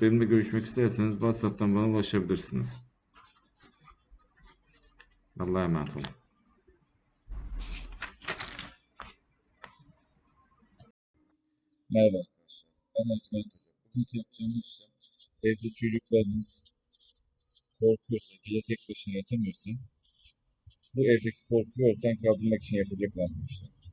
benimle görüşmek isterseniz WhatsApp'tan bana ulaşabilirsiniz. Allah'a emanet olun. Merhaba arkadaşlar. Ben Ercüment Hoca. Bugün yapacağımız işlem evde çocuklarınız korkuyorsa, gece tek başına yatamıyorsa bu evdeki korkuyu ortadan kaldırmak için yapılacak olan bir işlem.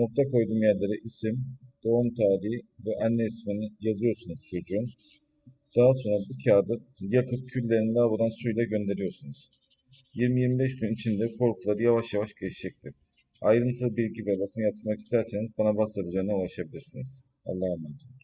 Nokta koyduğum yerlere isim, doğum tarihi ve anne ismini yazıyorsunuz çocuğun. Daha sonra bu kağıdı yakıp küllerini lavabodan suyla gönderiyorsunuz. 20-25 gün içinde korkuları yavaş yavaş geçecektir. Ayrıntılı bilgi ve bakım yaptırmak isterseniz bana WhatsApp üzerinden ulaşabilirsiniz. Allah'a emanet olun.